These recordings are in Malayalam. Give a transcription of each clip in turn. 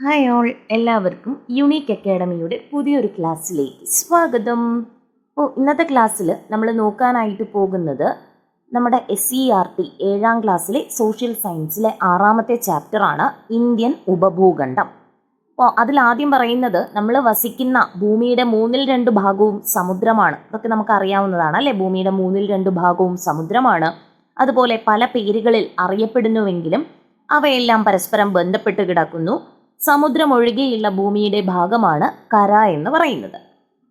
ഹായ് ഓൾ എല്ലാവർക്കും യുണീക്ക് അക്കാഡമിയുടെ പുതിയൊരു ക്ലാസ്സിലേക്ക് സ്വാഗതം. ഓ ഇന്നത്തെ ക്ലാസ്സിൽ നമ്മൾ നോക്കാനായിട്ട് പോകുന്നത് നമ്മുടെ എസ് സി ആർ ടി ഏഴാം ക്ലാസ്സിലെ സോഷ്യൽ സയൻസിലെ ആറാമത്തെ ചാപ്റ്ററാണ് ഇന്ത്യൻ ഉപഭൂഖണ്ഡം. അപ്പോൾ അതിലാദ്യം പറയുന്നത് നമ്മൾ വസിക്കുന്ന ഭൂമിയുടെ മൂന്നിൽ രണ്ട് ഭാഗവും സമുദ്രമാണ്. ഇതൊക്കെ നമുക്ക് അറിയാവുന്നതാണ് അല്ലേ? ഭൂമിയുടെ മൂന്നിൽ രണ്ട് ഭാഗവും സമുദ്രമാണ്. അതുപോലെ പല പേരുകളിൽ അറിയപ്പെടുന്നുവെങ്കിലും അവയെല്ലാം പരസ്പരം ബന്ധപ്പെട്ട് കിടക്കുന്നു. സമുദ്രമൊഴികെയുള്ള ഭൂമിയുടെ ഭാഗമാണ് കര എന്ന് പറയുന്നത്.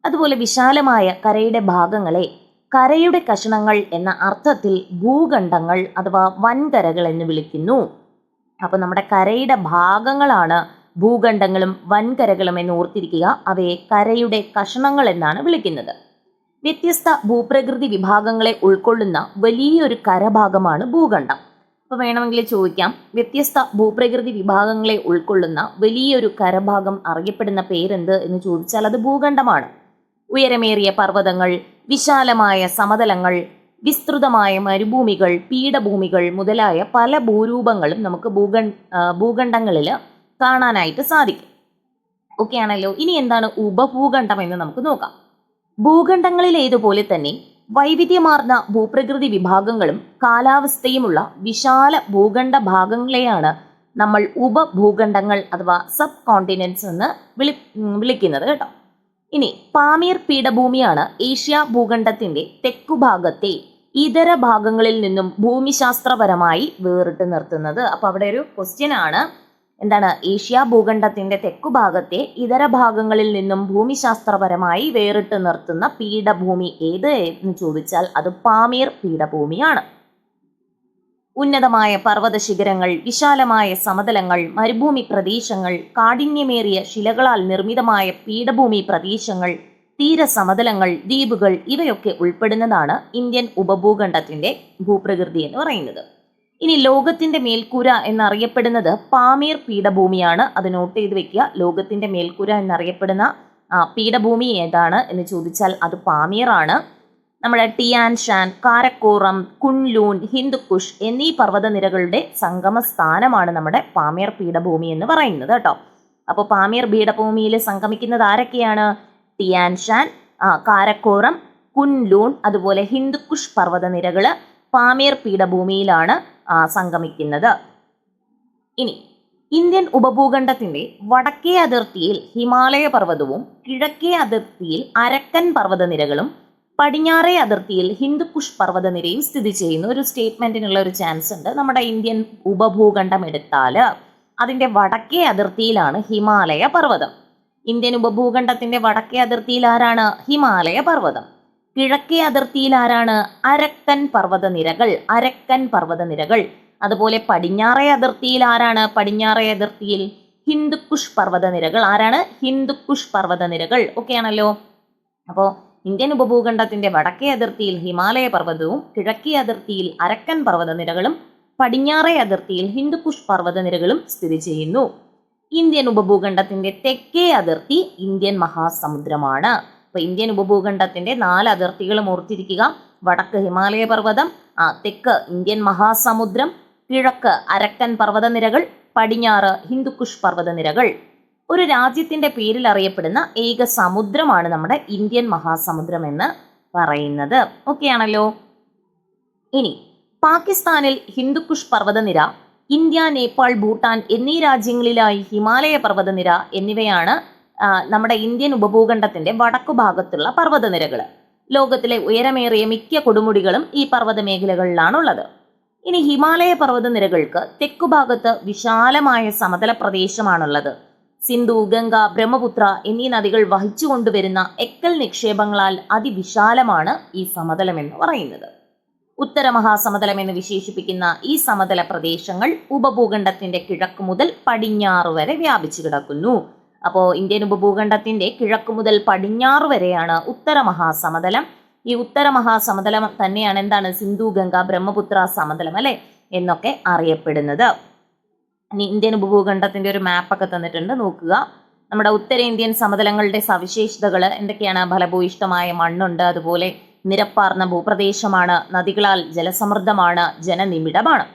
അതുപോലെ വിശാലമായ കരയുടെ ഭാഗങ്ങളെ കരയുടെ കഷണങ്ങൾ എന്ന അർത്ഥത്തിൽ ഭൂഖണ്ഡങ്ങൾ അഥവാ വൻകരകൾ എന്ന് വിളിക്കുന്നു. അപ്പോൾ നമ്മുടെ കരയുടെ ഭാഗങ്ങളാണ് ഭൂഖണ്ഡങ്ങളും വൻകരകളും എന്ന് ഓർത്തിരിക്കുക. അവയെ കരയുടെ കഷണങ്ങൾ എന്നാണ് വിളിക്കുന്നത്. വ്യത്യസ്ത ഭൂപ്രകൃതി വിഭാഗങ്ങളെ ഉൾക്കൊള്ളുന്ന വലിയൊരു കരഭാഗമാണ് ഭൂഖണ്ഡം. അപ്പോൾ വേണമെങ്കിൽ ചോദിക്കാം. വ്യത്യസ്ത ഭൂപ്രകൃതി വിഭാഗങ്ങളെ ഉൾക്കൊള്ളുന്ന വലിയൊരു കരഭാഗം അറിയപ്പെടുന്ന പേരെന്ത് എന്ന് ചോദിച്ചാൽ അത് ഭൂഖണ്ഡമാണ്. ഉയരമേറിയ പർവതങ്ങൾ വിശാലമായ സമതലങ്ങൾ വിസ്തൃതമായ മരുഭൂമികൾ പീഠഭൂമികൾ മുതലായ പല ഭൂരൂപങ്ങളും നമുക്ക് ഭൂഖ ഭൂഖണ്ഡങ്ങളിൽ കാണാനായിട്ട് സാധിക്കും. ഓക്കെ ആണല്ലോ. ഇനി എന്താണ് ഉപഭൂഖണ്ഡം എന്ന് നമുക്ക് നോക്കാം. ഭൂഖണ്ഡങ്ങളിലേതുപോലെ തന്നെ വൈവിധ്യമാർന്ന ഭൂപ്രകൃതി വിഭാഗങ്ങളും കാലാവസ്ഥയുമുള്ള വിശാല ഭൂഖണ്ഡ ഭാഗങ്ങളെയാണ് നമ്മൾ ഉപഭൂഖണ്ഡങ്ങൾ അഥവാ സബ് കോണ്ടിനെന്റ്സ് എന്ന് വിളി വിളിക്കുന്നത് കേട്ടോ. ഇനി പാമീർ പീഠഭൂമിയാണ് ഏഷ്യ ഭൂഖണ്ഡത്തിന്റെ തെക്കുഭാഗത്തെ ഇതര ഭാഗങ്ങളിൽ നിന്നും ഭൂമിശാസ്ത്രപരമായി വേറിട്ട് നിർത്തുന്നത്. അപ്പൊ അവിടെ ഒരു ക്വസ്റ്റ്യൻ ആണ്. എന്താണ് ഏഷ്യ ഭൂഖണ്ഡത്തിന്റെ തെക്കുഭാഗത്തെ ഇതര ഭാഗങ്ങളിൽ നിന്നും ഭൂമിശാസ്ത്രപരമായി വേറിട്ട് നിർത്തുന്ന പീഠഭൂമി ഏത് എന്ന് ചോദിച്ചാൽ അത് പാമീർ പീഠഭൂമിയാണ്. ഉന്നതമായ പർവത ശിഖരങ്ങൾ വിശാലമായ സമതലങ്ങൾ മരുഭൂമി പ്രദേശങ്ങൾ കാഠിന്യമേറിയ ശിലകളാൽ നിർമ്മിതമായ പീഠഭൂമി പ്രദേശങ്ങൾ തീരസമതലങ്ങൾ ദ്വീപുകൾ ഇവയൊക്കെ ഉൾപ്പെടുന്നതാണ് ഇന്ത്യൻ ഉപഭൂഖണ്ഡത്തിന്റെ ഭൂപ്രകൃതി എന്ന് പറയുന്നത്. ഇനി ലോകത്തിന്റെ മേൽക്കൂര എന്നറിയപ്പെടുന്നത് പാമീർ പീഠഭൂമിയാണ്. അത് നോട്ട് ചെയ്ത് വെക്കുക. ലോകത്തിന്റെ മേൽക്കൂര എന്നറിയപ്പെടുന്ന പീഠഭൂമി ഏതാണ് എന്ന് ചോദിച്ചാൽ അത് പാമീർ ആണ് നമ്മുടെ ടിയാൻ ഷാൻ കാരക്കോറം കുൺലൂൺ ഹിന്ദുക്കുഷ് എന്നീ പർവതനിരകളുടെ സംഗമ സ്ഥാനമാണ് നമ്മുടെ പാമീർ പീഠഭൂമി എന്ന് പറയുന്നത് കേട്ടോ. അപ്പോൾ പാമീർ പീഠഭൂമിയിൽ സംഗമിക്കുന്നത് ആരൊക്കെയാണ്? ടിയാൻ ഷാൻ കാരക്കോറം കുൻലൂൺ അതുപോലെ ഹിന്ദുക്കുഷ് പർവതനിരകൾ പാമീർ പീഠഭൂമിയിലാണ് സംഗമിക്കുന്നത്. ഇനി ഇന്ത്യൻ ഉപഭൂഖണ്ഡത്തിന്റെ വടക്കേ അതിർത്തിയിൽ ഹിമാലയ പർവതവും കിഴക്കേ അതിർത്തിയിൽ അരക്കൻ പർവതനിരകളും പടിഞ്ഞാറേ അതിർത്തിയിൽ ഹിന്ദുക്കുഷ് പർവതനിരയും സ്ഥിതി ചെയ്യുന്ന ഒരു സ്റ്റേറ്റ്മെന്റിനുള്ള ഒരു ചാൻസ് ഉണ്ട് നമ്മുടെ ഇന്ത്യൻ ഉപഭൂഖണ്ഡം എടുത്താൽ അതിന്റെ വടക്കേ അതിർത്തിയിലാണ് ഹിമാലയ പർവതം. ഇന്ത്യൻ ഉപഭൂഖണ്ഡത്തിന്റെ വടക്കേ അതിർത്തിയിൽ ആരാണ്? ഹിമാലയ പർവതം. കിഴക്കേ അതിർത്തിയിൽ ആരാണ്? അരക്കൻ പർവതനിരകൾ അരക്കൻ പർവതനിരകൾ. അതുപോലെ പടിഞ്ഞാറേ അതിർത്തിയിൽ ആരാണ്? പടിഞ്ഞാറേ അതിർത്തിയിൽ ഹിന്ദുക്കുഷ് പർവതനിരകൾ. ആരാണ്? ഹിന്ദുക്കുഷ് പർവതനിരകൾ. ഓക്കെ ആണല്ലോ അപ്പോൾ ഇന്ത്യൻ ഉപഭൂഖണ്ഡത്തിന്റെ വടക്കേ അതിർത്തിയിൽ ഹിമാലയ പർവതവും കിഴക്കേ അതിർത്തിയിൽ അരക്കൻ പർവതനിരകളും പടിഞ്ഞാറേ അതിർത്തിയിൽ ഹിന്ദുക്കുഷ് പർവതനിരകളും സ്ഥിതി ചെയ്യുന്നു. ഇന്ത്യൻ ഉപഭൂഖണ്ഡത്തിന്റെ തെക്കേ അതിർത്തി ഇന്ത്യൻ മഹാസമുദ്രമാണ്. അപ്പൊ ഇന്ത്യൻ ഉപഭൂഖണ്ഡത്തിന്റെ നാല് അതിർത്തികളും ഓർത്തിരിക്കുക. വടക്ക് ഹിമാലയ പർവതം തെക്ക് ഇന്ത്യൻ മഹാസമുദ്രം കിഴക്ക് അരക്കൻ പർവതനിരകൾ പടിഞ്ഞാറ് ഹിന്ദുക്കുഷ് പർവതനിരകൾ. ഒരു രാജ്യത്തിന്റെ പേരിൽ അറിയപ്പെടുന്ന ഏക സമുദ്രമാണ് നമ്മുടെ ഇന്ത്യൻ മഹാസമുദ്രം എന്ന് പറയുന്നത്. ഓക്കെ ആണല്ലോ? ഇനി പാകിസ്ഥാനിൽ ഹിന്ദുക്കുഷ് പർവതനിര ഇന്ത്യ നേപ്പാൾ ഭൂട്ടാൻ എന്നീ രാജ്യങ്ങളിലായി ഹിമാലയ പർവതനിര എന്നിവയാണ് നമ്മുടെ ഇന്ത്യൻ ഉപഭൂഖണ്ഡത്തിന്റെ വടക്കു ഭാഗത്തുള്ള പർവതനിരകൾ ലോകത്തിലെ ഉയരമേറിയ മിക്ക കൊടുമുടികളും ഈ പർവത മേഖലകളിലാണുള്ളത് ഇനി ഹിമാലയ പർവതനിരകൾക്ക് തെക്കുഭാഗത്ത് വിശാലമായ സമതല പ്രദേശമാണുള്ളത്. സിന്ധു ഗംഗ ബ്രഹ്മപുത്ര എന്നീ നദികൾ വഹിച്ചു കൊണ്ടുവരുന്ന എക്കൽ നിക്ഷേപങ്ങളാൽ അതിവിശാലമാണ് ഈ സമതലം എന്ന് പറയുന്നത്. ഉത്തര മഹാസമതലം എന്ന് വിശേഷിപ്പിക്കുന്ന ഈ സമതല പ്രദേശങ്ങൾ ഉപഭൂഖണ്ഡത്തിന്റെ കിഴക്ക് മുതൽ പടിഞ്ഞാറ് വരെ വ്യാപിച്ചു കിടക്കുന്നു. അപ്പോൾ ഇന്ത്യൻ ഉപഭൂഖണ്ഡത്തിന്റെ കിഴക്ക് മുതൽ പടിഞ്ഞാറ് വരെയാണ് ഉത്തര മഹാസമതലം. ഈ ഉത്തര മഹാസമതലം തന്നെയാണ് എന്താണ്? സിന്ധു ഗംഗ ബ്രഹ്മപുത്ര സമതലം അല്ലേ? എന്നൊക്കെ അറിയപ്പെടുന്നത്. ഇനി ഇന്ത്യൻ ഉപഭൂഖണ്ഡത്തിന്റെ ഒരു മാപ്പൊക്കെ തന്നിട്ടുണ്ട്. നോക്കുക. നമ്മുടെ ഉത്തരേന്ത്യൻ സമതലങ്ങളുടെ സവിശേഷതകൾ എന്തൊക്കെയാണ്? ഫലഭൂയിഷ്ടമായ മണ്ണുണ്ട്. അതുപോലെ നിരപ്പാർന്ന ഭൂപ്രദേശമാണ്. നദികളാൽ ജലസമൃദ്ധമാണ്. ജനനിമിടമാണ്.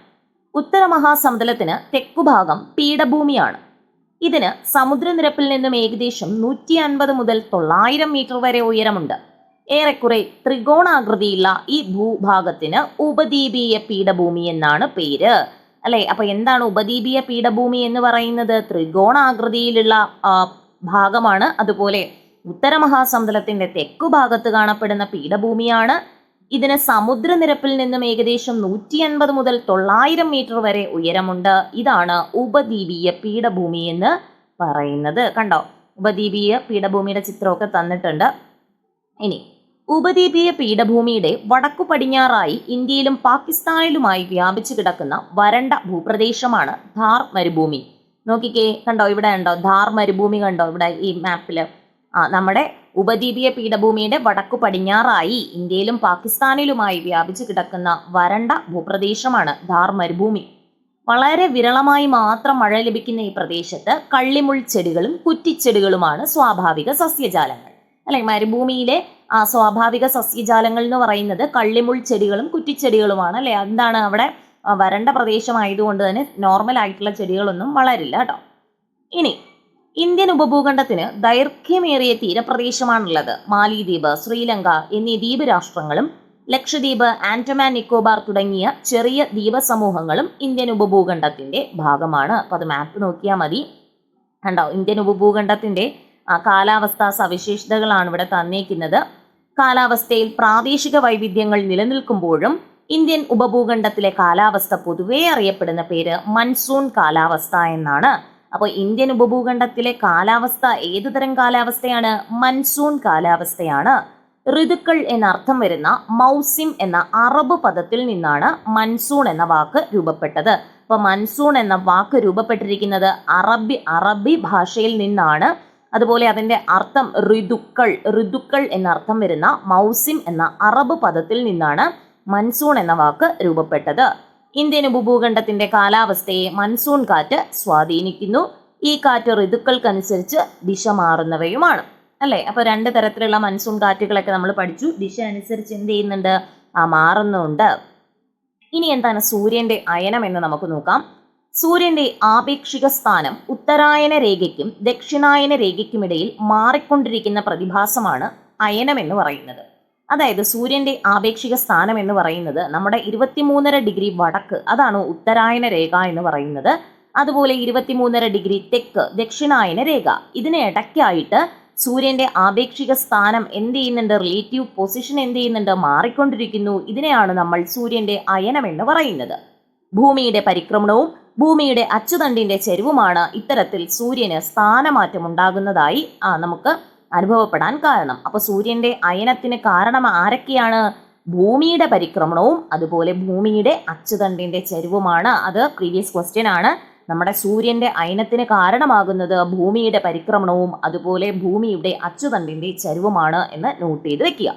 ഉത്തര മഹാസമതലത്തിന് തെക്കുഭാഗം പീഠഭൂമിയാണ്. ഇതിന് സമുദ്രനിരപ്പിൽ നിന്നും ഏകദേശം നൂറ്റി അൻപത് മുതൽ തൊള്ളായിരം മീറ്റർ വരെ ഉയരമുണ്ട്. ഏറെക്കുറെ ത്രികോണാകൃതിയുള്ള ഈ ഭൂഭാഗത്തിന് ഉപദ്വീപീയ പീഠഭൂമി എന്നാണ് പേര്. അല്ലെ? അപ്പൊ എന്താണ് ഉപദ്വീപീയ പീഠഭൂമി എന്ന് പറയുന്നത്? ത്രികോണാകൃതിയിലുള്ള ഭാഗമാണ്. അതുപോലെ ഉത്തരമഹാസമുദ്രത്തിന്റെ തെക്കു ഭാഗത്ത് കാണപ്പെടുന്ന പീഠഭൂമിയാണ്. ഇതിന് സമുദ്രനിരപ്പിൽ നിന്നും ഏകദേശം നൂറ്റി അൻപത് മുതൽ തൊള്ളായിരം മീറ്റർ വരെ ഉയരമുണ്ട്. ഇതാണ് ഉപദ്വീപീയ പീഠഭൂമി എന്ന് പറയുന്നത്. കണ്ടോ? ഉപദ്വീപീയ പീഠഭൂമിയുടെ ചിത്രമൊക്കെ തന്നിട്ടുണ്ട്. ഇനി ഉപദ്വീപീയ പീഠഭൂമിയുടെ വടക്കു പടിഞ്ഞാറായി ഇന്ത്യയിലും പാകിസ്ഥാനിലുമായി വ്യാപിച്ചു കിടക്കുന്ന വരണ്ട ഭൂപ്രദേശമാണ് ധാർ മരുഭൂമി നോക്കിക്കേ കണ്ടോ? ഇവിടെ ഉണ്ടോ? ധാർ മരുഭൂമി കണ്ടോ? ഇവിടെ ഈ മാപ്പിൽ ആ നമ്മുടെ ഉപദ്വീപീയ പീഠഭൂമിയുടെ വടക്കു പടിഞ്ഞാറായി ഇന്ത്യയിലും പാകിസ്ഥാനിലുമായി വ്യാപിച്ചു കിടക്കുന്ന വരണ്ട ഭൂപ്രദേശമാണ് ധാർ മരുഭൂമി വളരെ വിരളമായി മാത്രം മഴ ലഭിക്കുന്ന ഈ പ്രദേശത്ത് കള്ളിമുൾ ചെടികളും കുറ്റിച്ചെടികളുമാണ് സ്വാഭാവിക സസ്യജാലങ്ങൾ. അല്ലെ മരുഭൂമിയിലെ ആ സ്വാഭാവിക സസ്യജാലങ്ങൾ എന്ന് പറയുന്നത് കള്ളിമുൾ ചെടികളും കുറ്റിച്ചെടികളുമാണ്. അല്ലെ എന്താണ് അവിടെ വരണ്ട പ്രദേശമായതുകൊണ്ട് തന്നെ നോർമൽ ആയിട്ടുള്ള ചെടികളൊന്നും വളരില്ല കേട്ടോ. ഇനി ഇന്ത്യൻ ഉപഭൂഖണ്ഡത്തിന് ദൈർഘ്യമേറിയ തീരപ്രദേശമാണുള്ളത്. മാലിദ്വീപ് ശ്രീലങ്ക എന്നീ ദ്വീപ് രാഷ്ട്രങ്ങളും ലക്ഷദ്വീപ് ആൻഡമാൻ നിക്കോബാർ തുടങ്ങിയ ചെറിയ ദ്വീപസമൂഹങ്ങളും ഇന്ത്യൻ ഉപഭൂഖണ്ഡത്തിന്റെ ഭാഗമാണ്. അപ്പൊ അത് മാപ്പ് നോക്കിയാൽ മതി. കണ്ടോ? ഇന്ത്യൻ ഉപഭൂഖണ്ഡത്തിന്റെ കാലാവസ്ഥാ സവിശേഷതകളാണ് ഇവിടെ തന്നേക്കുന്നത്. കാലാവസ്ഥയിൽ പ്രാദേശിക വൈവിധ്യങ്ങൾ നിലനിൽക്കുമ്പോഴും ഇന്ത്യൻ ഉപഭൂഖണ്ഡത്തിലെ കാലാവസ്ഥ പൊതുവേ അറിയപ്പെടുന്ന പേര് മൺസൂൺ കാലാവസ്ഥ എന്നാണ്. അപ്പോൾ ഇന്ത്യൻ ഉപഭൂഖണ്ഡത്തിലെ കാലാവസ്ഥ ഏതു തരം കാലാവസ്ഥയാണ്? മൺസൂൺ കാലാവസ്ഥയാണ്. ഋതുക്കൾ എന്നർത്ഥം വരുന്ന മൗസിം എന്ന അറബ് പദത്തിൽ നിന്നാണ് മൺസൂൺ എന്ന വാക്ക് രൂപപ്പെട്ടത്. അപ്പൊ മൺസൂൺ എന്ന വാക്ക് രൂപപ്പെട്ടിരിക്കുന്നത് അറബി അറബി ഭാഷയിൽ നിന്നാണ്. അതുപോലെ അതിന്റെ അർത്ഥം ഋതുക്കൾ ഋതുക്കൾ എന്നർത്ഥം വരുന്ന മൗസിം എന്ന അറബ് പദത്തിൽ നിന്നാണ് മൺസൂൺ എന്ന വാക്ക് രൂപപ്പെട്ടത്. ഇന്ത്യൻ ഉപഭൂഖണ്ഡത്തിന്റെ കാലാവസ്ഥയെ മൺസൂൺ കാറ്റ് സ്വാധീനിക്കുന്നു. ഈ കാറ്റ് ഋതുക്കൾക്കനുസരിച്ച് ദിശ മാറുന്നവയുമാണ്. അല്ലേ? അപ്പൊ രണ്ട് തരത്തിലുള്ള മൺസൂൺ കാറ്റുകളൊക്കെ നമ്മൾ പഠിച്ചു. ദിശ അനുസരിച്ച് എന്ത് ചെയ്യുന്നുണ്ട്? ആ മാറുന്നുണ്ട്. ഇനി എന്താണ് സൂര്യന്റെ അയനം എന്ന് നമുക്ക് നോക്കാം. സൂര്യന്റെ ആപേക്ഷിക സ്ഥാനം ഉത്തരായന രേഖയ്ക്കും ദക്ഷിണായന രേഖയ്ക്കുമിടയിൽ മാറിക്കൊണ്ടിരിക്കുന്ന പ്രതിഭാസമാണ് അയനം എന്ന് പറയുന്നത്. അതായത് സൂര്യന്റെ ആപേക്ഷിക സ്ഥാനം എന്ന് പറയുന്നത് നമ്മുടെ ഇരുപത്തിമൂന്നര ഡിഗ്രി വടക്ക് അതാണ് ഉത്തരായന രേഖ എന്ന് പറയുന്നത്. അതുപോലെ ഇരുപത്തിമൂന്നര ഡിഗ്രി തെക്ക് ദക്ഷിണായന രേഖ. ഇതിന് ഇടയ്ക്കായിട്ട് സൂര്യന്റെ ആപേക്ഷിക സ്ഥാനം എന്ത് ചെയ്യുന്നുണ്ട്? റിലേറ്റീവ് പൊസിഷൻ എന്ത് ചെയ്യുന്നുണ്ട്? മാറിക്കൊണ്ടിരിക്കുന്നു. ഇതിനെയാണ് നമ്മൾ സൂര്യന്റെ അയനം എന്ന് പറയുന്നത്. ഭൂമിയുടെ പരിക്രമണവും ഭൂമിയുടെ അച്ചുതണ്ടിന്റെ ചെരുവുമാണ് ഇത്തരത്തിൽ സൂര്യന് സ്ഥാനമാറ്റം ഉണ്ടാകുന്നതായി നമുക്ക് അനുഭവപ്പെടാൻ കാരണം. അപ്പൊ സൂര്യന്റെ അയനത്തിന് കാരണം ആരൊക്കെയാണ്? ഭൂമിയുടെ പരിക്രമണവും അതുപോലെ ഭൂമിയുടെ അച്ചുതണ്ടിന്റെ ചരിവുമാണ്. അത് പ്രീവിയസ് ക്വസ്റ്റ്യൻ ആണ്. നമ്മുടെ സൂര്യന്റെ അയനത്തിന് കാരണമാകുന്നത് ഭൂമിയുടെ പരിക്രമണവും അതുപോലെ ഭൂമിയുടെ അച്ചുതണ്ടിന്റെ ചരിവുമാണ് എന്ന് നോട്ട് ചെയ്ത് വെക്കുക.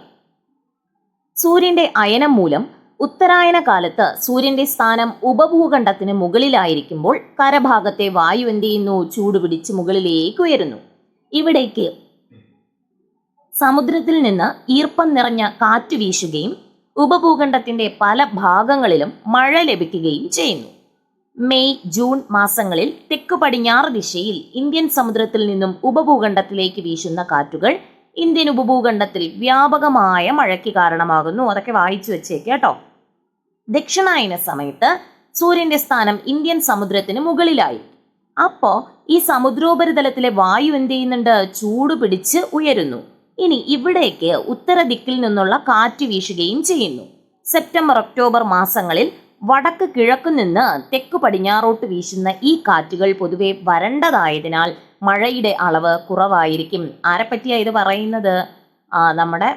സൂര്യന്റെ അയനം മൂലം ഉത്തരായന കാലത്ത് സൂര്യന്റെ സ്ഥാനം ഉപഭൂഖണ്ഡത്തിന് മുകളിലായിരിക്കുമ്പോൾ കരഭാഗത്തെ വായു എന്ത് ചെയ്യുന്നു? ചൂടുപിടിച്ച് മുകളിലേക്ക് ഉയരുന്നു. ഇവിടേക്ക് സമുദ്രത്തിൽ നിന്ന് ഈർപ്പം നിറഞ്ഞ കാറ്റ് വീശുകയും ഉപഭൂഖണ്ഡത്തിന്റെ പല ഭാഗങ്ങളിലും മഴ ലഭിക്കുകയും ചെയ്യുന്നു. മെയ് ജൂൺ മാസങ്ങളിൽ തെക്ക് പടിഞ്ഞാറ് ദിശയിൽ ഇന്ത്യൻ സമുദ്രത്തിൽ നിന്നും ഉപഭൂഖണ്ഡത്തിലേക്ക് വീശുന്ന കാറ്റുകൾ ഇന്ത്യൻ ഉപഭൂഖണ്ഡത്തിൽ വ്യാപകമായ മഴയ്ക്ക് കാരണമാകുന്നു. അതൊക്കെ വായിച്ചു വെച്ചേക്ക് കേട്ടോ. ദക്ഷിണായന സമയത്ത് സൂര്യന്റെ സ്ഥാനം ഇന്ത്യൻ സമുദ്രത്തിന് മുകളിലായി. അപ്പോ ഈ സമുദ്രോപരിതലത്തിലെ വായു എന്ത് ചെയ്യുന്നുണ്ട്? ചൂട് പിടിച്ച് ഉയരുന്നു. ഇനി ഇവിടേക്ക് ഉത്തര ദിക്കിൽ നിന്നുള്ള കാറ്റ് വീശുകയും ചെയ്യുന്നു. സെപ്റ്റംബർ ഒക്ടോബർ മാസങ്ങളിൽ വടക്ക് കിഴക്കു നിന്ന് തെക്ക് പടിഞ്ഞാറോട്ട് വീശുന്ന ഈ കാറ്റുകൾ പൊതുവെ വരണ്ടതായതിനാൽ മഴയുടെ അളവ് കുറവായിരിക്കും. ആരെപ്പറ്റിയാ ഇത് പറയുന്നത്? നമ്മുടെ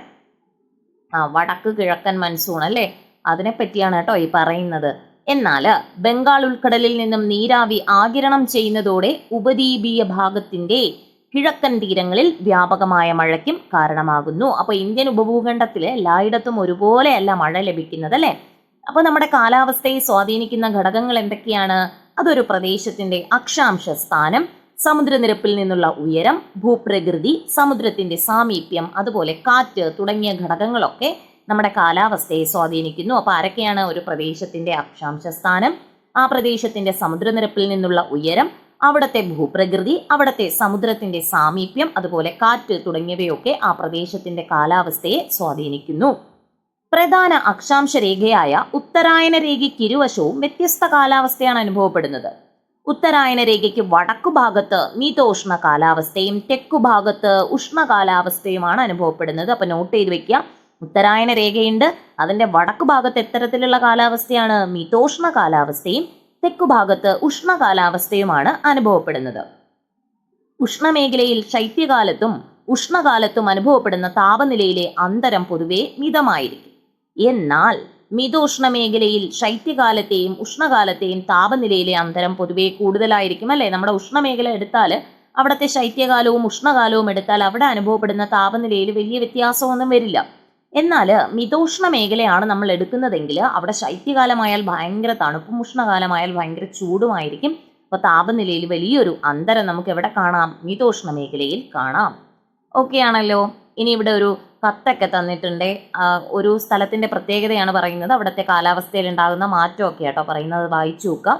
വടക്ക് കിഴക്കൻ മൺസൂൺ അല്ലേ? അതിനെപ്പറ്റിയാണ് കേട്ടോ ഈ പറയുന്നത്. എന്നാൽ ബംഗാൾ ഉൾക്കടലിൽ നിന്നും നീരാവി ആകിരണം ചെയ്യുന്നതോടെ ഉപദ്വീപീയ ഭാഗത്തിന്റെ കിഴക്കൻ തീരങ്ങളിൽ വ്യാപകമായ മഴയ്ക്കും കാരണമാകുന്നു. അപ്പോൾ ഇന്ത്യൻ ഉപഭൂഖണ്ഡത്തിൽ എല്ലായിടത്തും ഒരുപോലെയല്ല മഴ ലഭിക്കുന്നത് അല്ലേ? അപ്പോൾ നമ്മുടെ കാലാവസ്ഥയെ സ്വാധീനിക്കുന്ന ഘടകങ്ങൾ എന്തൊക്കെയാണ്? അതൊരു പ്രദേശത്തിന്റെ അക്ഷാംശ സ്ഥാനം സമുദ്രനിരപ്പിൽ നിന്നുള്ള ഉയരം ഭൂപ്രകൃതി സമുദ്രത്തിന്റെ സാമീപ്യം അതുപോലെ കാറ്റ് തുടങ്ങിയ ഘടകങ്ങളൊക്കെ നമ്മുടെ കാലാവസ്ഥയെ സ്വാധീനിക്കുന്നു. അപ്പോൾ ആരൊക്കെയാണ് ഒരു പ്രദേശത്തിന്റെ അക്ഷാംശ സ്ഥാനം? ആ പ്രദേശത്തിന്റെ സമുദ്രനിരപ്പിൽ നിന്നുള്ള ഉയരം അവിടുത്തെ ഭൂപ്രകൃതി അവിടുത്തെ സമുദ്രത്തിന്റെ സാമീപ്യം അതുപോലെ കാറ്റ് തുടങ്ങിയവയൊക്കെ ആ പ്രദേശത്തിന്റെ കാലാവസ്ഥയെ സ്വാധീനിക്കുന്നു. പ്രധാന അക്ഷാംശ രേഖയായ ഉത്തരായന രേഖയ്ക്ക് ഇരുവശവും വ്യത്യസ്ത കാലാവസ്ഥയാണ് അനുഭവപ്പെടുന്നത്. ഉത്തരായന രേഖയ്ക്ക് വടക്കു ഭാഗത്ത് മിതോഷ്ണ കാലാവസ്ഥയും തെക്കു ഭാഗത്ത് ഉഷ്ണ കാലാവസ്ഥയുമാണ് അനുഭവപ്പെടുന്നത്. അപ്പൊ നോട്ട് ചെയ്ത് വെക്കുക ഉത്തരായന രേഖയുണ്ട് അതിന്റെ വടക്കു ഭാഗത്ത് എത്തരത്തിലുള്ള കാലാവസ്ഥയാണ് മിതോഷ്ണ കാലാവസ്ഥയും തെക്കു ഭാഗത്ത് ഉഷ്ണകാലാവസ്ഥയുമാണ് അനുഭവപ്പെടുന്നത്. ഉഷ്ണമേഖലയിൽ ശൈത്യകാലത്തും ഉഷ്ണകാലത്തും അനുഭവപ്പെടുന്ന താപനിലയിലെ അന്തരം പൊതുവെ മിതമായിരിക്കും. എന്നാൽ മിതോഷ്ണ മേഖലയിൽ ശൈത്യകാലത്തെയും ഉഷ്ണകാലത്തെയും താപനിലയിലെ അന്തരം പൊതുവെ കൂടുതലായിരിക്കും അല്ലേ? നമ്മുടെ ഉഷ്ണമേഖല എടുത്താൽ അവിടുത്തെ ശൈത്യകാലവും ഉഷ്ണകാലവും എടുത്താൽ അവിടെ അനുഭവപ്പെടുന്ന താപനിലയിൽ വലിയ വ്യത്യാസമൊന്നും വരില്ല. എന്നാൽ മിതോഷ്ണ മേഖലയാണ് നമ്മൾ എടുക്കുന്നതെങ്കിൽ അവിടെ ശൈത്യകാലമായാൽ ഭയങ്കര തണുപ്പും ഉഷ്ണകാലമായാൽ ഭയങ്കര ചൂടുമായിരിക്കും. അപ്പോൾ താപനിലയിൽ വലിയൊരു അന്തരം നമുക്ക് എവിടെ കാണാം? മിതോഷ്ണ മേഖലയിൽ കാണാം. ഓക്കെ ആണല്ലോ. ഇനി ഇവിടെ ഒരു കത്തൊക്കെ തന്നിട്ടുണ്ട്. ഒരു സ്ഥലത്തിന്റെ പ്രത്യേകതയാണ് പറയുന്നത്. അവിടുത്തെ കാലാവസ്ഥയിൽ ഉണ്ടാകുന്ന മാറ്റമൊക്കെ കേട്ടോ പറയുന്നത്. വായിച്ചു നോക്കാം.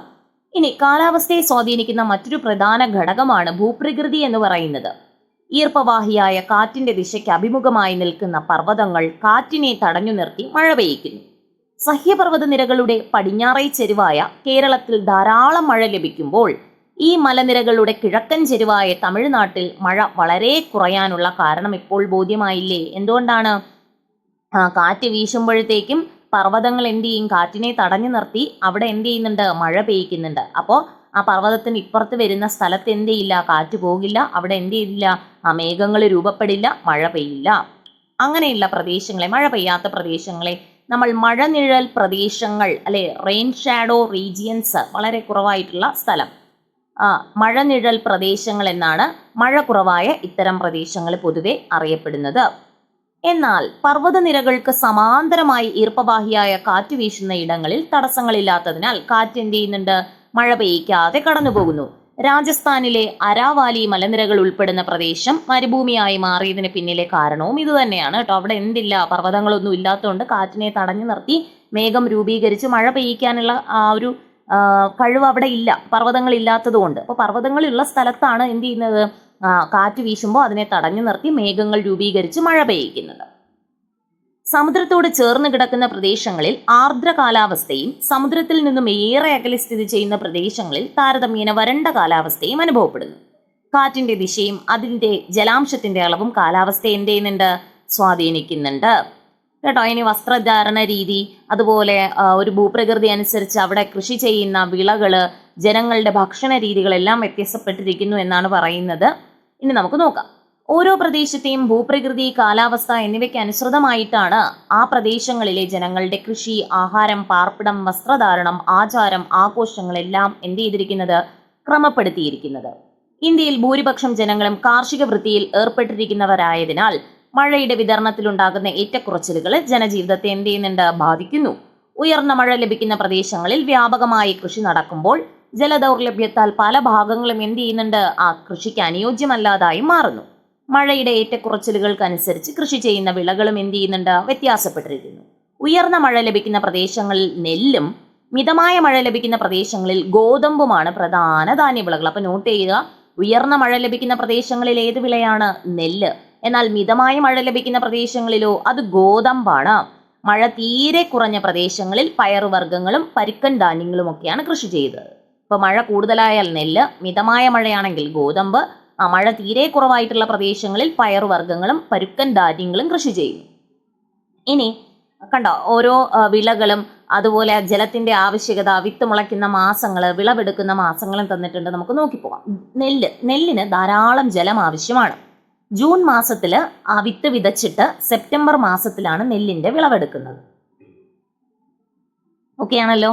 ഇനി കാലാവസ്ഥയെ സ്വാധീനിക്കുന്ന മറ്റൊരു പ്രധാന ഘടകമാണ് ഭൂപ്രകൃതി എന്ന് പറയുന്നത്. ഈർപ്പവാഹിയായ കാറ്റിന്റെ ദിശയ്ക്ക് അഭിമുഖമായി നിൽക്കുന്ന പർവതങ്ങൾ കാറ്റിനെ തടഞ്ഞു നിർത്തി മഴ പെയ്യിക്കുന്നു. സഹ്യപർവത നിരകളുടെ പടിഞ്ഞാറേ ചെരുവായ കേരളത്തിൽ ധാരാളം മഴ ലഭിക്കുമ്പോൾ ഈ മലനിരകളുടെ കിഴക്കൻ ചെരുവായ തമിഴ്നാട്ടിൽ മഴ വളരെ കുറയാനുള്ള കാരണം ഇപ്പോൾ ബോധ്യമായില്ലേ? എന്തുകൊണ്ടാണ്? കാറ്റ് വീശുമ്പോഴത്തേക്കും പർവതങ്ങൾ എന്ത് ചെയ്യും? കാറ്റിനെ തടഞ്ഞു നിർത്തി അവിടെ എന്ത് ചെയ്യുന്നുണ്ട്? മഴ പെയ്യിക്കുന്നുണ്ട്. അപ്പോൾ ആ പർവതത്തിന് ഇപ്പുറത്ത് വരുന്ന സ്ഥലത്ത് എന്ത് ചെയ്യില്ല കാറ്റ് പോകില്ല. അവിടെ എന്ത് ചെയ്യില്ല ആ മേഘങ്ങൾ രൂപപ്പെടില്ല. മഴ പെയ്യില്ല. അങ്ങനെയുള്ള പ്രദേശങ്ങളെ മഴ പെയ്യാത്ത പ്രദേശങ്ങളെ നമ്മൾ മഴനിഴൽ പ്രദേശങ്ങൾ അല്ലെ റെയിൻ ഷാഡോ റീജിയൻസ് വളരെ കുറവായിട്ടുള്ള സ്ഥലം. മഴനിഴൽ പ്രദേശങ്ങൾ എന്നാണ് മഴ കുറവായ ഇത്തരം പ്രദേശങ്ങൾ പൊതുവെ അറിയപ്പെടുന്നത്. എന്നാൽ പർവതനിരകൾക്ക് സമാന്തരമായി ഈർപ്പവാഹിയായ കാറ്റ് വീശുന്ന ഇടങ്ങളിൽ തടസ്സങ്ങളില്ലാത്തതിനാൽ കാറ്റ് എന്ത് ചെയ്യുന്നുണ്ട് മഴ പെയ്യിക്കാതെ കടന്നുപോകുന്നു. രാജസ്ഥാനിലെ അരാവാലി മലനിരകൾ ഉൾപ്പെടുന്ന പ്രദേശം മരുഭൂമിയായി മാറിയതിന് പിന്നിലെ കാരണവും ഇതുതന്നെയാണ് കേട്ടോ. അവിടെ എന്തില്ല പർവതങ്ങളൊന്നും ഇല്ലാത്തതുകൊണ്ട് കാറ്റിനെ തടഞ്ഞു നിർത്തി മേഘം രൂപീകരിച്ച് മഴ പെയ്യിക്കാനുള്ള ആ ഒരു കഴിവ് അവിടെ ഇല്ല. പർവതങ്ങൾ ഇല്ലാത്തത് കൊണ്ട് അപ്പോൾ പർവതങ്ങളുള്ള സ്ഥലത്താണ് എന്ത് ചെയ്യുന്നത്? കാറ്റ് വീശുമ്പോൾ അതിനെ തടഞ്ഞു നിർത്തി മേഘങ്ങൾ രൂപീകരിച്ച് മഴ പെയ്യിക്കുന്നത്. സമുദ്രത്തോട് ചേർന്ന് കിടക്കുന്ന പ്രദേശങ്ങളിൽ ആർദ്ര കാലാവസ്ഥയും സമുദ്രത്തിൽ നിന്നും ഏറെ അകലെ സ്ഥിതി ചെയ്യുന്ന പ്രദേശങ്ങളിൽ താരതമ്യേന വരണ്ട കാലാവസ്ഥയും അനുഭവപ്പെടുന്നു. കാറ്റിന്റെ ദിശയും അതിന്റെ ജലാംശത്തിന്റെ അളവും കാലാവസ്ഥയെ എന്ത് ചെയ്യുന്നുണ്ട് സ്വാധീനിക്കുന്നുണ്ട്. കേട്ടോ ഇനി വസ്ത്രധാരണ രീതി അതുപോലെ ഒരു ഭൂപ്രകൃതി അനുസരിച്ച് അവിടെ കൃഷി ചെയ്യുന്ന വിളകൾ ജനങ്ങളുടെ ഭക്ഷണ രീതികളെല്ലാം വ്യത്യാസപ്പെട്ടിരിക്കുന്നു എന്നാണ് പറയുന്നത്. ഇനി നമുക്ക് നോക്കാം. ഓരോ പ്രദേശത്തെയും ഭൂപ്രകൃതി കാലാവസ്ഥ എന്നിവയ്ക്ക് അനുസൃതമായിട്ടാണ് ആ പ്രദേശങ്ങളിലെ ജനങ്ങളുടെ കൃഷി ആഹാരം പാർപ്പിടം വസ്ത്രധാരണം ആചാരം ആഘോഷങ്ങളെല്ലാം എന്ത് ചെയ്തിരിക്കുന്നത് ക്രമപ്പെടുത്തിയിരിക്കുന്നത്. ഇന്ത്യയിൽ ഭൂരിപക്ഷം ജനങ്ങളും കാർഷിക വൃത്തിയിൽ ഏർപ്പെട്ടിരിക്കുന്നവരായതിനാൽ മഴയുടെ വിതരണത്തിലുണ്ടാകുന്ന ഏറ്റക്കുറച്ചിലുകൾ ജനജീവിതത്തെ എന്ത് ചെയ്യുന്നുണ്ട്? ബാധിക്കുന്നു. ഉയർന്ന മഴ ലഭിക്കുന്ന പ്രദേശങ്ങളിൽ വ്യാപകമായി കൃഷി നടക്കുമ്പോൾ ജലദൗർലഭ്യത്താൽ പല ഭാഗങ്ങളും എന്ത് ചെയ്യുന്നുണ്ട്? ആ കൃഷിക്ക് അനുയോജ്യമല്ലാതായി മാറുന്നു. മഴയുടെ ഏറ്റക്കുറച്ചിലുകൾക്കനുസരിച്ച് കൃഷി ചെയ്യുന്ന വിളകളും എന്ത് ചെയ്യുന്നുണ്ട്? വ്യത്യാസപ്പെട്ടിരിക്കുന്നു. ഉയർന്ന മഴ ലഭിക്കുന്ന പ്രദേശങ്ങളിൽ നെല്ലും മിതമായ മഴ ലഭിക്കുന്ന പ്രദേശങ്ങളിൽ ഗോതമ്പുമാണ് പ്രധാന ധാന്യവിളകൾ. അപ്പോൾ നോട്ട് ചെയ്യുക ഉയർന്ന മഴ ലഭിക്കുന്ന പ്രദേശങ്ങളിൽ ഏത് വിളയാണ്? നെല്ല്. എന്നാൽ മിതമായ മഴ ലഭിക്കുന്ന പ്രദേശങ്ങളിലോ അത് ഗോതമ്പാണ്. മഴ തീരെ കുറഞ്ഞ പ്രദേശങ്ങളിൽ പയറുവർഗങ്ങളും പരുക്കൻ ധാന്യങ്ങളും ഒക്കെയാണ് കൃഷി ചെയ്തത്. ഇപ്പൊ മഴ കൂടുതലായാൽ നെല്ല് മിതമായ മഴയാണെങ്കിൽ ഗോതമ്പ് മഴ തീരെ കുറവായിട്ടുള്ള പ്രദേശങ്ങളിൽ പയറുവർഗങ്ങളും പരുക്കൻ ധാന്യങ്ങളും കൃഷി ചെയ്യുന്നു. ഇനി കണ്ടോ ഓരോ വിളകളും അതുപോലെ ജലത്തിന്റെ ആവശ്യകത വിത്ത് മുളയ്ക്കുന്ന മാസങ്ങൾ വിളവെടുക്കുന്ന മാസങ്ങളും തന്നിട്ടുണ്ട്. നമുക്ക് നോക്കിപ്പോവാം. നെല്ല് നെല്ലിന് ധാരാളം ജലം ആവശ്യമാണ്. ജൂൺ മാസത്തിൽ ആ വിത്ത് വിതച്ചിട്ട് സെപ്റ്റംബർ മാസത്തിലാണ് നെല്ലിന്റെ വിളവെടുക്കുന്നത്. ഓക്കെ ആണല്ലോ?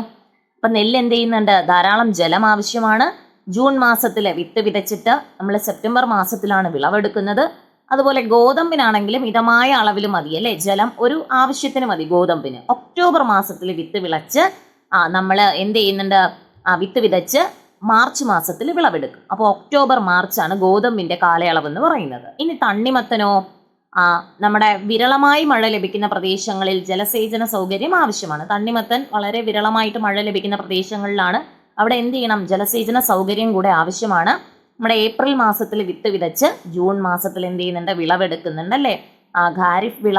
അപ്പൊ നെല്ല് എന്ത് ചെയ്യുന്നുണ്ട്? ധാരാളം ജലം ആവശ്യമാണ്. ജൂൺ മാസത്തിൽ വിത്ത് വിതച്ചിട്ട് നമ്മൾ സെപ്റ്റംബർ മാസത്തിലാണ് വിളവെടുക്കുന്നത്. അതുപോലെ ഗോതമ്പിനാണെങ്കിലും മിതമായ അളവിൽ മതി അല്ലേ? ജലം ഒരു ആവശ്യത്തിന് മതി ഗോതമ്പിന്. ഒക്ടോബർ മാസത്തിൽ വിത്ത് വിളച്ച് ആ നമ്മൾ എന്ത് ചെയ്യുന്നുണ്ട്? ആ വിത്ത് വിതച്ച് മാർച്ച് മാസത്തിൽ വിളവെടുക്കും. അപ്പോൾ ഒക്ടോബർ മാർച്ചാണ് ഗോതമ്പിന്റെ കാലയളവ് എന്ന് പറയുന്നത്. ഇനി തണ്ണിമത്തനോ ആ നമ്മുടെ വിരളമായി മഴ ലഭിക്കുന്ന പ്രദേശങ്ങളിൽ ജലസേചന സൗകര്യം ആവശ്യമാണ്. തണ്ണിമത്തൻ വളരെ വിരളമായിട്ട് മഴ ലഭിക്കുന്ന പ്രദേശങ്ങളിലാണ് അവിടെ എന്ത് ചെയ്യണം? ജലസേചന സൗകര്യം കൂടെ ആവശ്യമാണ്. നമ്മുടെ ഏപ്രിൽ മാസത്തിൽ വിത്ത് വിതച്ച് ജൂൺ മാസത്തിൽ എന്ത് ചെയ്യുന്നുണ്ട്? വിളവെടുക്കുന്നുണ്ട് അല്ലേ? ആ ഖാരിഫ് വിള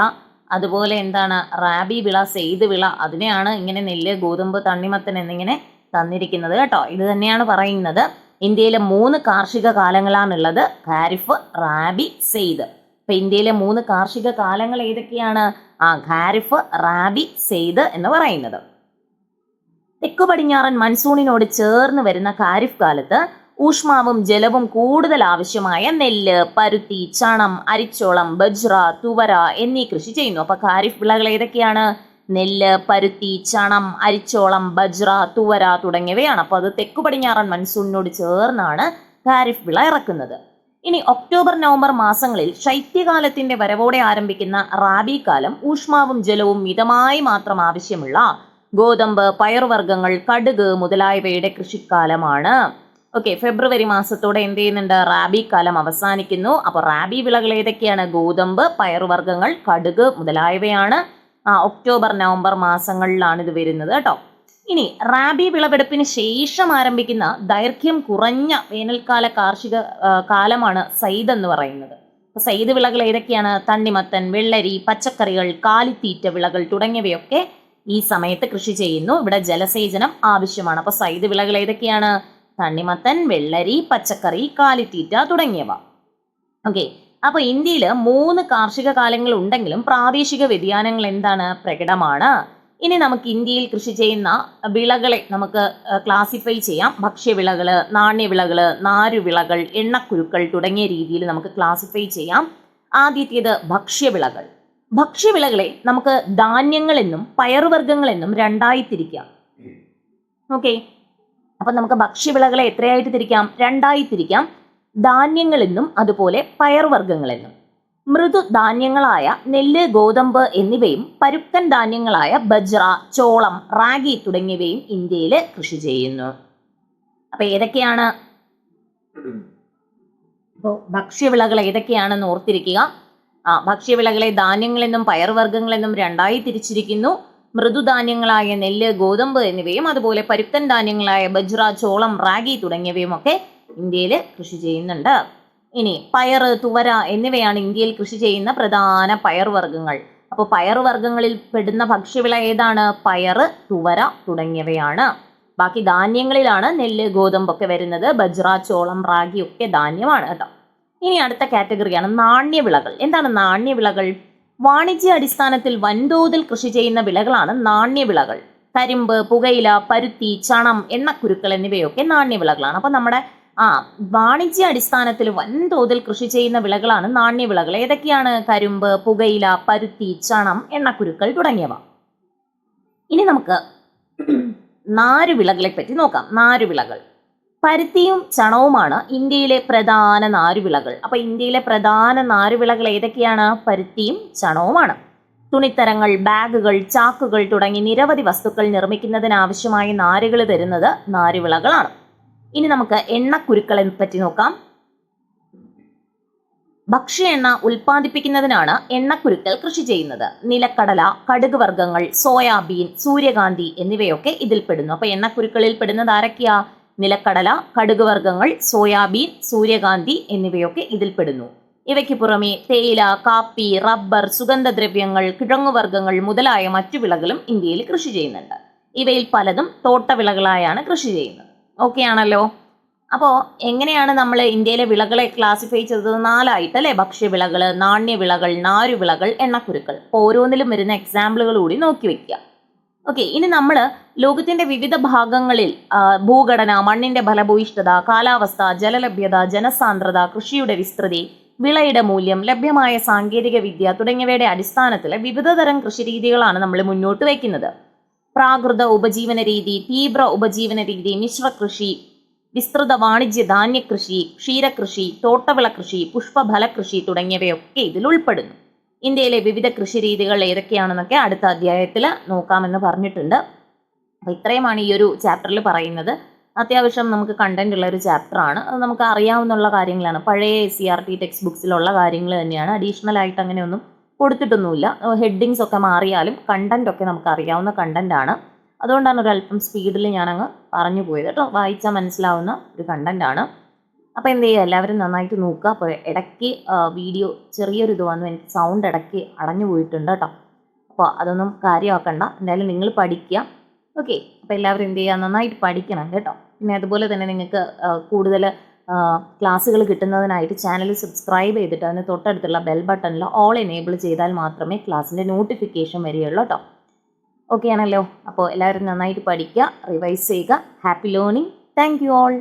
അതുപോലെ എന്താണ്? റാബി വിള സെയ്ത് വിള അതിനെയാണ് ഇങ്ങനെ നെല്ല് ഗോതമ്പ് തണ്ണിമത്തൻ എന്നിങ്ങനെ തന്നിരിക്കുന്നത് കേട്ടോ. ഇത് തന്നെയാണ് പറയുന്നത്. ഇന്ത്യയിലെ മൂന്ന് കാർഷിക കാലങ്ങളാണുള്ളത്. ഖാരിഫ് റാബി സെയ്ത് ഇപ്പൊ ഇന്ത്യയിലെ മൂന്ന് കാർഷിക കാലങ്ങൾ ഏതൊക്കെയാണ്? ആ ഖാരിഫ് റാബി സെയ്ത് എന്ന് പറയുന്നത്. തെക്കു പടിഞ്ഞാറൻ മൺസൂണിനോട് ചേർന്ന് വരുന്ന ഖാരിഫ് കാലത്ത് ഊഷ്മാവും ജലവും കൂടുതൽ ആവശ്യമായ നെല്ല് പരുത്തി ചണം അരിച്ചോളം ബജ്ര തുവര എന്നീ കൃഷി ചെയ്യുന്നു. അപ്പൊ ഖാരിഫ് വിളകൾ ഏതൊക്കെയാണ്? നെല്ല് പരുത്തി ചണം അരിച്ചോളം ബജ്ര തുവര തുടങ്ങിയവയാണ്. അപ്പോൾ അത് തെക്കു പടിഞ്ഞാറൻ മൺസൂണിനോട് ചേർന്നാണ് ഖാരിഫ് വിള ഇറക്കുന്നത്. ഇനി ഒക്ടോബർ നവംബർ മാസങ്ങളിൽ ശൈത്യകാലത്തിന്റെ വരവോടെ ആരംഭിക്കുന്ന റാബി കാലം ഊഷ്മാവും ജലവും മിതമായി മാത്രം ആവശ്യമുള്ള ഗോതമ്പ് പയറുവർഗങ്ങൾ കടുക് മുതലായവയുടെ കൃഷിക്കാലമാണ്. ഓക്കെ ഫെബ്രുവരി മാസത്തോടെ എന്ത് ചെയ്യുന്നുണ്ട്? റാബി കാലം അവസാനിക്കുന്നു. അപ്പോൾ റാബി വിളകൾ ഏതൊക്കെയാണ്? ഗോതമ്പ് പയർവർഗങ്ങൾ കടുക് മുതലായവയാണ്. ഒക്ടോബർ നവംബർ മാസങ്ങളിലാണ് ഇത് വരുന്നത് കേട്ടോ. ഇനി റാബി വിളവെടുപ്പിന് ശേഷം ആരംഭിക്കുന്ന ദൈർഘ്യം കുറഞ്ഞ വേനൽക്കാല കാർഷിക കാലമാണ് സൈദ് എന്ന് പറയുന്നത്. അപ്പോൾ സൈദ് വിളകൾ ഏതൊക്കെയാണ്? തണ്ണിമത്തൻ വെള്ളരി പച്ചക്കറികൾ കാലിത്തീറ്റ വിളകൾ തുടങ്ങിയവയൊക്കെ ഈ സമയത്ത് കൃഷി ചെയ്യുന്നു. ഇവിടെ ജലസേചനം ആവശ്യമാണ്. അപ്പോൾ സൈദ് വിളകൾ ഏതൊക്കെയാണ്? തണ്ണിമത്തൻ വെള്ളരി പച്ചക്കറി കാലിത്തീറ്റ തുടങ്ങിയവ. ഓക്കെ. അപ്പോൾ ഇന്ത്യയിൽ മൂന്ന് കാർഷിക കാലങ്ങൾ ഉണ്ടെങ്കിലും പ്രാദേശിക വ്യതിയാനങ്ങൾ എന്താണ്? പ്രകടമാണ്. ഇനി നമുക്ക് ഇന്ത്യയിൽ കൃഷി ചെയ്യുന്ന വിളകളെ നമുക്ക് ക്ലാസിഫൈ ചെയ്യാം. ഭക്ഷ്യവിളകൾ നാണ്യവിളകൾ നാരുവിളകൾ എണ്ണക്കുരുക്കൾ തുടങ്ങിയ രീതിയിൽ നമുക്ക് ക്ലാസിഫൈ ചെയ്യാം. ആദ്യത്തേത് ഭക്ഷ്യവിളകൾ. ഭക്ഷ്യവിളകളെ നമുക്ക് ധാന്യങ്ങളെന്നും പയറുവർഗങ്ങളെന്നും രണ്ടായി തിരിക്കാം. ഓക്കെ അപ്പൊ നമുക്ക് ഭക്ഷ്യവിളകളെ എത്രയായിട്ട് തിരിക്കാം? രണ്ടായി തിരിക്കാം. ധാന്യങ്ങളെന്നും അതുപോലെ പയർവർഗങ്ങളെന്നും മൃദു ധാന്യങ്ങളായ നെല്ല് ഗോതമ്പ് എന്നിവയും പരുക്കൻ ധാന്യങ്ങളായ ബജ്ര ചോളം റാഗി തുടങ്ങിയവയും ഇന്ത്യയിൽ കൃഷി ചെയ്യുന്നു. അപ്പൊ ഏതൊക്കെയാണ്? അപ്പോൾ ഭക്ഷ്യവിളകൾ ഏതൊക്കെയാണെന്ന് ഓർത്തിരിക്കുക. ഭക്ഷ്യവിളകളെ ധാന്യങ്ങളെന്നും പയർവർഗങ്ങളെന്നും രണ്ടായി തിരിച്ചിരിക്കുന്നു. മൃദുധാന്യങ്ങളായ നെല്ല് ഗോതമ്പ് എന്നിവയും അതുപോലെ പരുത്തൻ ധാന്യങ്ങളായ ബജ്ര ചോളം റാഗി തുടങ്ങിയവയും ഒക്കെ ഇന്ത്യയിൽ കൃഷി ചെയ്യുന്നുണ്ട്. ഇനി പയർ തുവര എന്നിവയാണ് ഇന്ത്യയിൽ കൃഷി ചെയ്യുന്ന പ്രധാന പയർവർഗങ്ങൾ. അപ്പോൾ പയർവർഗങ്ങളിൽ പെടുന്ന ഭക്ഷ്യവിള ഏതാണ്? പയർ തുവര തുടങ്ങിയവയാണ്. ബാക്കി ധാന്യങ്ങളിലാണ് നെല്ല് ഗോതമ്പൊക്കെ വരുന്നത്. ബജ്ര ചോളം റാഗി ഒക്കെ ധാന്യമാണ് കേട്ടോ. ഇനി അടുത്ത കാറ്റഗറിയാണ് നാണ്യവിളകൾ. എന്താണ് നാണ്യവിളകൾ? വാണിജ്യ അടിസ്ഥാനത്തിൽ വൻതോതിൽ കൃഷി ചെയ്യുന്ന വിളകളാണ് നാണ്യവിളകൾ. കരിമ്പ് പുകയില പരുത്തി ചണം എണ്ണക്കുരുക്കൾ എന്നിവയൊക്കെ നാണ്യവിളകളാണ്. അപ്പൊ നമ്മുടെ ആ വാണിജ്യ അടിസ്ഥാനത്തിൽ വൻതോതിൽ കൃഷി ചെയ്യുന്ന വിളകളാണ് നാണ്യവിളകൾ. ഏതൊക്കെയാണ്? കരിമ്പ് പുകയില പരുത്തി ചണം എണ്ണക്കുരുക്കൾ തുടങ്ങിയവ. ഇനി നമുക്ക് നാരുവിളകളെ പറ്റി നോക്കാം. നാരുവിളകൾ. പരുത്തിയും ചണവുമാണ് ഇന്ത്യയിലെ പ്രധാന നാരുവിളകൾ. അപ്പോൾ ഇന്ത്യയിലെ പ്രധാന നാരുവിളകൾ ഏതൊക്കെയാണ്? പരുത്തിയും ചണവുമാണ്. തുണിത്തരങ്ങൾ ബാഗുകൾ ചാക്കുകൾ തുടങ്ങി നിരവധി വസ്തുക്കൾ നിർമ്മിക്കുന്നതിനാവശ്യമായ നാരുകൾ തരുന്നത് നാരുവിളകളാണ്. ഇനി നമുക്ക് എണ്ണക്കുരുക്കളെ പറ്റി നോക്കാം. ഭക്ഷ്യ എണ്ണ ഉൽപ്പാദിപ്പിക്കുന്നതിനാണ് എണ്ണക്കുരുക്കൾ കൃഷി ചെയ്യുന്നത്. നിലക്കടല കടുക് വർഗങ്ങൾ സോയാബീൻ സൂര്യകാന്തി എന്നിവയൊക്കെ ഇതിൽ പെടുന്നു അപ്പൊ എണ്ണക്കുരുക്കളിൽ പെടുന്നത് ആരൊക്കെയാ? നിലക്കടല കടുക് വർഗങ്ങൾ സോയാബീൻ സൂര്യകാന്തി എന്നിവയൊക്കെ ഇതിൽപ്പെടുന്നു. ഇവയ്ക്ക് പുറമെ തേയില കാപ്പി റബ്ബർ സുഗന്ധദ്രവ്യങ്ങൾ കിഴങ്ങുവർഗങ്ങൾ മുതലായ മറ്റു വിളകളും ഇന്ത്യയിൽ കൃഷി ചെയ്യുന്നുണ്ട്. ഇവയിൽ പലതും തോട്ടവിളകളായാണ് കൃഷി ചെയ്യുന്നത്. ഓക്കെ ആണല്ലോ? അപ്പോൾ എങ്ങനെയാണ് നമ്മൾ ഇന്ത്യയിലെ വിളകളെ ക്ലാസിഫൈ ചെയ്തത്? നാലായിട്ട് അല്ലേ ഭക്ഷ്യവിളകൾ നാണ്യവിളകൾ നാരുവിളകൾ എണ്ണക്കുരുക്കൾ. ഓരോന്നിലും വരുന്ന എക്സാമ്പിളുകൾ കൂടി നോക്കി വെക്കുക. ഓക്കെ ഇനി നമ്മൾ ലോകത്തിന്റെ വിവിധ ഭാഗങ്ങളിൽ ഭൂഘടന മണ്ണിന്റെ ഫലഭൂയിഷ്ഠത കാലാവസ്ഥ ജലലഭ്യത ജനസാന്ദ്രത കൃഷിയുടെ വിസ്തൃതി വിളയുടെ മൂല്യം ലഭ്യമായ സാങ്കേതിക വിദ്യ തുടങ്ങിയവയുടെ അടിസ്ഥാനത്തിൽ വിവിധ തരം കൃഷിരീതികളാണ് നമ്മൾ മുന്നോട്ട് വയ്ക്കുന്നത് പ്രാകൃത ഉപജീവന രീതി തീവ്ര ഉപജീവന രീതി മിശ്ര കൃഷി വിസ്തൃത വാണിജ്യ ധാന്യ ധാന്യകൃഷി ക്ഷീരകൃഷി തോട്ടവിള കൃഷി പുഷ്പഫല കൃഷി തുടങ്ങിയവയൊക്കെ ഇതിൽ ഉൾപ്പെടുന്നു. ഇന്ത്യയിലെ വിവിധ കൃഷി രീതികൾ ഏതൊക്കെയാണെന്നൊക്കെ അടുത്ത അധ്യായത്തിൽ നോക്കാമെന്ന് പറഞ്ഞിട്ടുണ്ട്. അപ്പോൾ ഇത്രയുമാണ് ഈ ഒരു ചാപ്റ്ററിൽ പറയുന്നത്. അത്യാവശ്യം നമുക്ക് കണ്ടന്റ് ഉള്ള ഒരു ചാപ്റ്ററാണ് അത് നമുക്ക് അറിയാവുന്ന കാര്യങ്ങളാണ്. പഴയ സി ആർ ടി ടെക്സ്റ്റ് ബുക്സിലുള്ള കാര്യങ്ങൾ തന്നെയാണ്. അഡീഷണൽ ആയിട്ട് അങ്ങനെയൊന്നും കൊടുത്തിട്ടൊന്നുമില്ല. ഹെഡിങ്സ് ഒക്കെ മാറിയാലും കണ്ടന്റ് ഒക്കെ നമുക്ക് അറിയാവുന്ന കണ്ടന്റ് ആണ്. അതുകൊണ്ടാണ് ഒരല്പം സ്പീഡിൽ ഞാനങ്ങ് പറഞ്ഞു പോയത് കേട്ടോ. വായിച്ചാൽ മനസ്സിലാവുന്ന ഒരു കണ്ടന്റാണ് അപ്പോൾ എന്ത് ചെയ്യുക? എല്ലാവരും നന്നായിട്ട് നോക്കുക. അപ്പോൾ ഇടയ്ക്ക് വീഡിയോ ചെറിയൊരു ഇത് വന്നു. എനിക്ക് സൗണ്ട് ഇടയ്ക്ക് അടഞ്ഞു പോയിട്ടുണ്ട് കേട്ടോ. അപ്പോൾ അതൊന്നും കാര്യമാക്കണ്ട. എന്തായാലും നിങ്ങൾ പഠിക്കുക. ഓക്കെ അപ്പോൾ എല്ലാവരും എന്ത് ചെയ്യുക? നന്നായിട്ട് പഠിക്കണം കേട്ടോ. പിന്നെ അതുപോലെ തന്നെ നിങ്ങൾക്ക് കൂടുതൽ ക്ലാസ്സുകൾ കിട്ടുന്നതിനായിട്ട് ചാനൽ സബ്സ്ക്രൈബ് ചെയ്തിട്ട് അതിന് തൊട്ടടുത്തുള്ള ബെൽ ബട്ടണിൽ ഓൾ എനേബിൾ ചെയ്താൽ മാത്രമേ ക്ലാസ്സിന്റെ നോട്ടിഫിക്കേഷൻ വരികയുള്ളൂ കേട്ടോ. ഓക്കെ ആണല്ലോ. അപ്പോൾ എല്ലാവരും നന്നായിട്ട് പഠിക്കുക. റിവൈസ് ചെയ്യുക. Happy learning thank you all